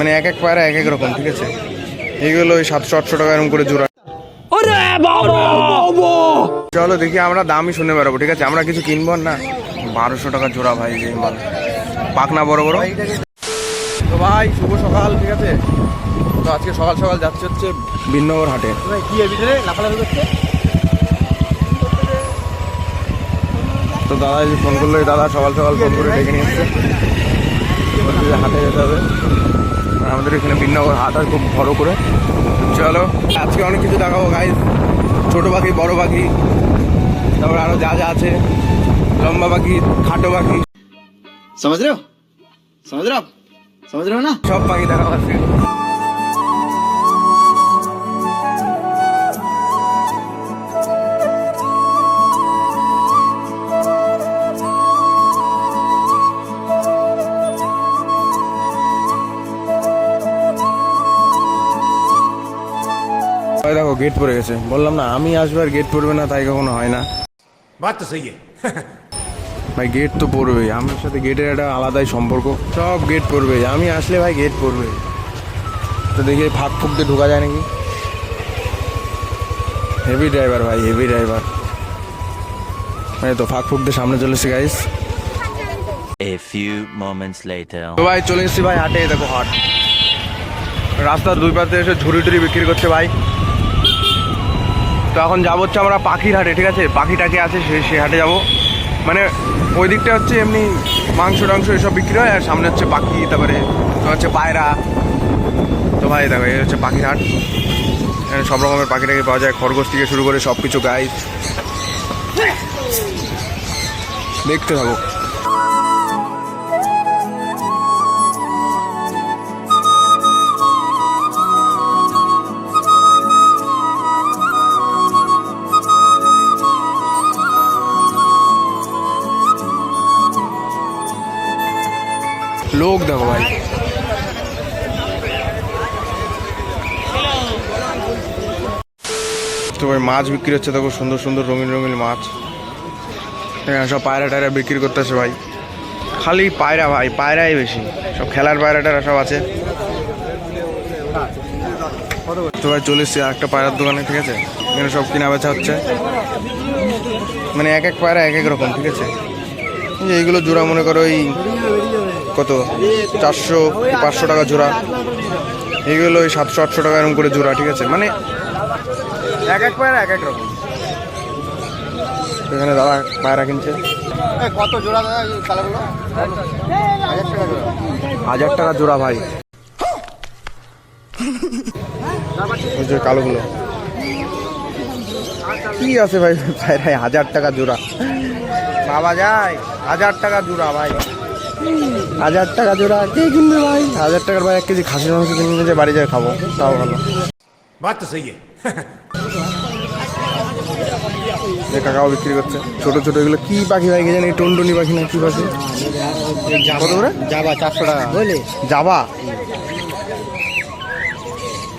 মানে এক এক পায়রা এক এক রকম ঠিক আছে? এইগুলো ওই সাতশো আটশো টাকা এরকম করে জোড়া। চলো দেখি আমরা দামই শুনে বেরোবো ঠিক আছে? আমরা কিছু কিনবো না? বারোশো টাকা জোড়া ভাই যে মাল। পাকনা বড় বড়। তো ভাই শুভ সকাল ঠিক আছে? তো আজকে সকাল সকাল যাচ্ছে হচ্ছে বিনগর হাটে। তো দাদা ফোন করল দাদা সকাল সকাল ফোন করে ডেকে নিয়ে এসছে। হাটে যেতে হবে। আমাদের এখানে বিন্নগর হাট আর খুব বড় করে। চলো আজকে অনেক কিছু দেখাবো গাই ছোটো পাখি বড় পাখি তারপর আরও যা যা আছে। লম্বা পাখি খাটো পাখি। সমুদ্র? সমুদ্র? সমুদ্র না? সব পাখি দেখাবো আজকে। ভাই দেখো গেট পড়ে গেছে। বললাম না আমি আসব আর গেট পড়বে না তাই কখনো হয় না। বাদ তো সেই ভাই গেট তো পড়বেই। আমার সাথে গেটের একটা আলাদাই সম্পর্ক। সব গেট পড়বে। আমি আসলে ভাই গেট পড়বে। তো দেখি ফাঁক ফুক দিয়ে ঢোকা যায় নাকি? হেভি ড্রাইভার ভাই হেভি ড্রাইভার মানে তো ফাঁক ফুক দিয়ে সামনে চলে এসে guys A few moments later. তো ভাই চলে এসেছি ভাই হাটে দেখো হাট। রাস্তার দুই পাশে এসে ঝুড়ি টুড়ি বিক্রি করছে ভাই। তো এখন যাব হচ্ছে আমরা পাখির হাটে, ঠিক আছে? পাখি টাকি আছে সে সে হাটে যাব। মানে ওই দিকটা হচ্ছে এমনি মাংস টাংস এসব বিক্রি হয়, আর সামনে হচ্ছে পাখি, তারপরে তো হচ্ছে পায়রা। তো ভাই, দেখো, এই হচ্ছে পাখির হাট। সব রকমের পাখি টাকি পাওয়া যায়, খরগোশ থেকে শুরু করে সব কিছু গাই। দেখতে থাকো। লোক দেখো ভাই। তো ভাই মাছ বিক্রি হচ্ছে, দেখো সুন্দর সুন্দর রঙিন রঙিন মাছ। এখানে সব পায়রা টায়রা বিক্রি করতেছে ভাই। খালি পায়রা ভাই, পায়রাই বেশি। সব খেলার পায়রা টায়রা সব আছে। তো ভাই চলে এসছি একটা পায়রার দোকানে, ঠিক আছে? এখানে সব কিনা বেচা হচ্ছে। মানে এক এক পায়রা এক এক রকম, ঠিক আছে? এইগুলো জোড়া মনে করো ওই কত? চারশো পাঁচশো টাকা জোড়া? এগুলো ওই সাতশো আটশো টাকা এরকম করে জোড়া ঠিক আছে? মানে এক এক পায়রা এক এক রকম। এখানে দাদা পায়রা কিনছে। কত জোড়া দাদা কালারগুলো? হাজার টাকা জোড়া ভাই। যে কালোগুলো। কি আছে ভাই? পায়রায় হাজার টাকা জোড়া। বাবা যায় হাজার টাকা জোড়া ভাই। হাজার টাকা জোড়া কে কিনবে ভাই। হাজার টাকার ভাই এক কেজি খাসির মাংস কিনে যে বাড়ি যায় খাব তাও ভালো। বাত তো সেই যে কাকাও বিক্রি করছে। ছোট ছোট এগুলো কি পাখি ভাই জানি টুনটুনি পাখি না কি পাখি? কত করে? যাবা চারশো টাকা। বুঝলি যাবা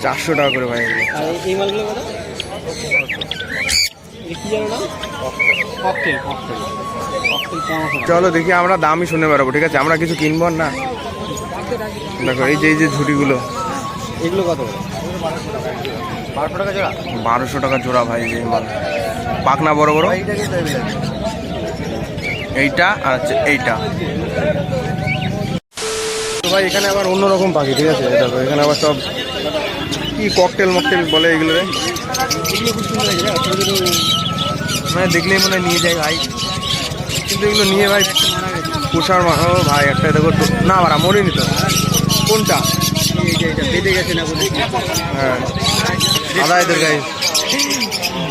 চারশো টাকা করে ভাই এই মালগুলো কি জানো না চলো দেখি আমরা দামই শুনে বেরোবো ঠিক আছে? আমরা কিছু কিনবো না? দেখো এই যে এই যে ঝুড়িগুলো। এগুলো কত? বারোশো টাকা জোড়া? বারোশো টাকা জোড়া ভাই যে পাকনা বড় বড়? এইটা আর হচ্ছে এইটা। তো ভাই এখানে আবার অন্যরকম পাখি ঠিক আছে? দেখো এখানে আবার সব কি ককটেল মকটেল বলে এগুলো রে? মানে দেখলেই মনে হয় নিয়ে যায় ভাই। কিন্তু এগুলো নিয়ে ভাই পোষার মা ও ভাই একটা দেখো না মারা মরিনি তো। কোনটা? হ্যাঁ। সাদা ইঁদুর গাই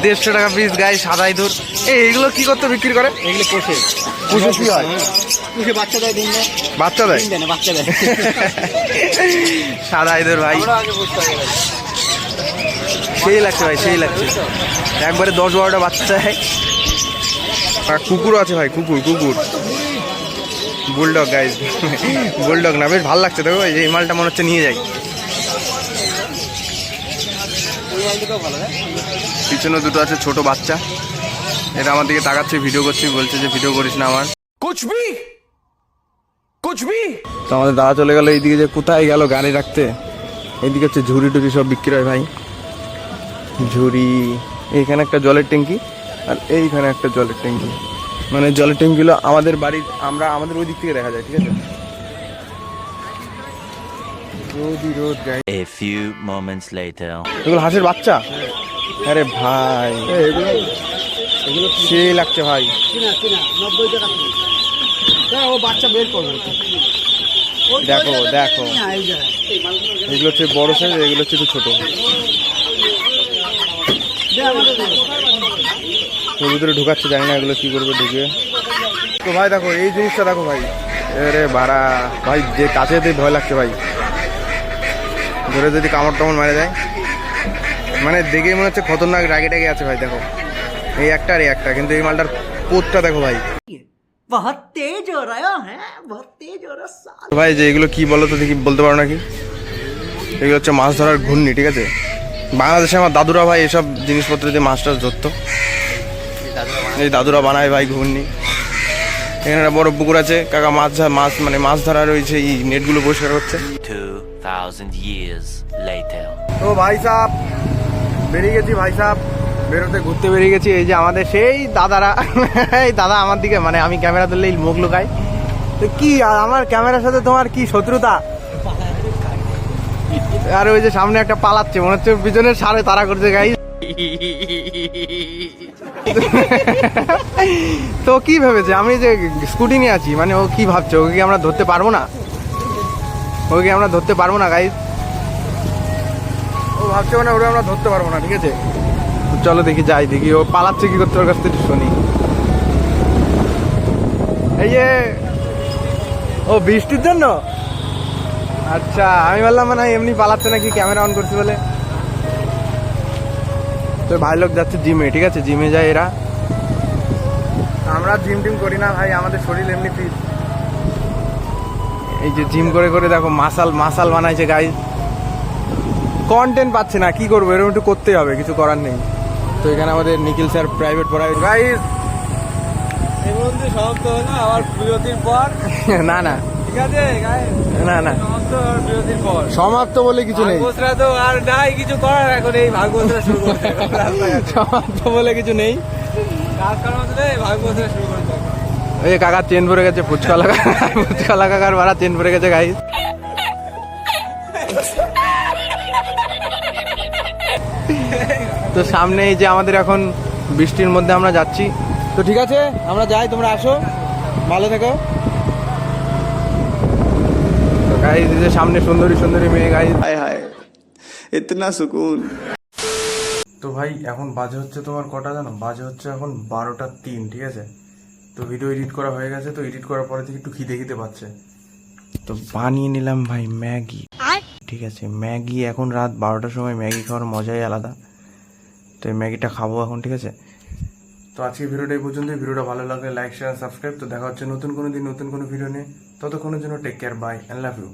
দেড়শো টাকা পিস গাই সাদা ইঁদুর এই এইগুলো কি করতে বিক্রি করে? এগুলো পোষে পুষে কি হয়? পুষে বাচ্চা দেয় দিন বাচ্চা দেয়? দেয়। সাদা ইঁদুর ভাই সেই লাগছে ভাই সেই লাগছে। একবারে দশ বারোটা বাচ্চা দেয়। আর কুকুরও আছে ভাই কুকুর কুকুর। বুলডগ গাইজ বুলডগ না বেশ ভালো লাগছে দেখো এই মালটা মনে হচ্ছে নিয়ে যাই। পিছনে দুটো আছে ছোট বাচ্চা। এটা আমার দিকে তাকাচ্ছে ভিডিও করছি বলছে যে ভিডিও করিস না আমার। কুচবি কুচবি তো আমাদের দাদা চলে গেল এইদিকে যে কোথায় গেল গাড়ি রাখতে এইদিকে হচ্ছে ঝুড়ি টুড়ি সব বিক্রি হয় ভাই। ঝুড়ি এখানে একটা জলের ট্যাঙ্কি। আর এইখানে একটা জলের ট্যাঙ্কি। মানে জলের ট্যাঙ্কিগুলো আমাদের বাড়ির আমরা আমাদের ওই দিক থেকে দেখা যায় ঠিক আছে? রোদই রোদ গাই A few moments later. এগুলো হাঁসের বাচ্চা? আরে ভাই। এগুলো এগুলো সেই লাগছে ভাই। চিনা চিনা নব্বই টাকা হ্যাঁ ও বাচ্চা বের করবে। দেখো, দেখো। এগুলো হচ্ছে বড় সাইজ এগুলো হচ্ছে একটু ছোট। তো ভিতরে ঢুকাচ্ছে জানি না এগুলো কী করবে ঢুকে তো ভাই দেখো এই জিনিসটা দেখো ভাই। এবারে ভাড়া ভাই যে কাছে যেতে ভয় লাগছে ভাই। ধরে যদি কামড় টামড় মারা যায় মানে দেখে মনে হচ্ছে খতরনাক রাগে টাগে আছে ভাই দেখো। এই একটা আর এই একটা কিন্তু এই মালটার পোতটা দেখো ভাই। ভাই যে এগুলো কি বলো তো দেখি বলতে পারো নাকি? এগুলো হচ্ছে মাছ ধরার ঘূর্ণি ঠিক আছে? বাংলাদেশে আমার দাদুরা ভাই এসব জিনিসপত্র দিয়ে মাছ টাছ ধরতো। এই দাদুরা বানায় ভাই ঘূর্ণি এখানে একটা বড় পুকুর আছে। কাকা মাছ মাছ মানে মাছ ধরা রয়েছে এই নেটগুলো পরিষ্কার করছে 2,000 years later. তো ভাই সাহ বেরিয়ে গেছি ভাই সাহ বেরোতে ঘুরতে বেরিয়ে গেছি এই যে আমাদের সেই দাদারা। এই দাদা আমার দিকে মানে আমি ক্যামেরা ধরলেই মুখ লুকাই তো কি আর আমার ক্যামেরার সাথে তোমার কি শত্রুতা? আর ওই যে সামনে একটা পালাচ্ছে মনে হচ্ছে পিছনে সাড়ে তারা করছে গাই তো কি ভেবেছে? আমি যে স্কুটি নিয়ে আছি মানে ও কি ভাবছে? ওকে কি আমরা ধরতে পারব না? ওকে আমরা ধরতে পারব না গাইজ ও ভাবছে মানে ওরা আমরা ধরতে পারব না, ঠিক আছে? চলো দেখি, যাই, দেখি ও পালাচ্ছে কি করতে ওর কাছ থেকে শুনি। এই যে, ও বৃষ্টির জন্য? আচ্ছা আমি বললাম মানে এমনি পালাচ্ছে নাকি, ক্যামেরা অন করছি বলে। তো ভাই লোক যাচ্ছে জিমে ঠিক আছে? জিমে যায় এরা। আমরা জিম টিম করি না ভাই আমাদের শরীর এমনি ফিট এই যে জিম করে করে দেখো মাসাল মাসাল বানাইছে গাই কন্টেন্ট পাচ্ছে না কি করব? এরকম একটু করতেই হবে কিছু করার নেই। তো এখানে আমাদের নিখিল স্যার প্রাইভেট পড়ায় গাইস সমাপ্ত হলো আবার বিরতির পর? না না। ঠিক আছে না না। সমাপ্ত পর। বলে কিছু নেই। তো আর নাই কিছু করার এখন এই শুরু করতে সমাপ্ত বলে কিছু নেই। যে কাকার চেন পড়ে গেছে ফুচকা লাগা ফুচকা লাগাকার ভাড়া চেন পড়ে গেছে গাইস তো সামনে এই যে আমাদের এখন বৃষ্টির মধ্যে আমরা যাচ্ছি। তো ঠিক আছে আমরা যাই তোমরা আসো। ভালো থেকো। গাইজ যে সামনে সুন্দরী সুন্দরী মেয়ে গাড়ি হায় হায়। ইতনা সুকুন। তো ভাই এখন বাজে হচ্ছে তোমার কটা জানো? বাজে হচ্ছে এখন বারোটা তিন ঠিক আছে? তো ভিডিও এডিট করা হয়ে গেছে তো এডিট করার পরে থেকে একটু খিদে খিদে পাচ্ছে। তো বানিয়ে নিলাম ভাই ম্যাগি। ঠিক আছে ম্যাগি এখন রাত বারোটার সময় ম্যাগি খাওয়ার মজাই আলাদা। তো এই ম্যাগিটা খাব এখন ঠিক আছে? তো আজকে ভিডিওটা এই পর্যন্ত ভিডিওটা ভালো লাগলে লাইক শেয়ার সাবস্ক্রাইব তো দেখা হচ্ছে নতুন কোনো দিন নতুন কোনো ভিডিও নিয়ে। ততক্ষণের জন্য take care bye and love you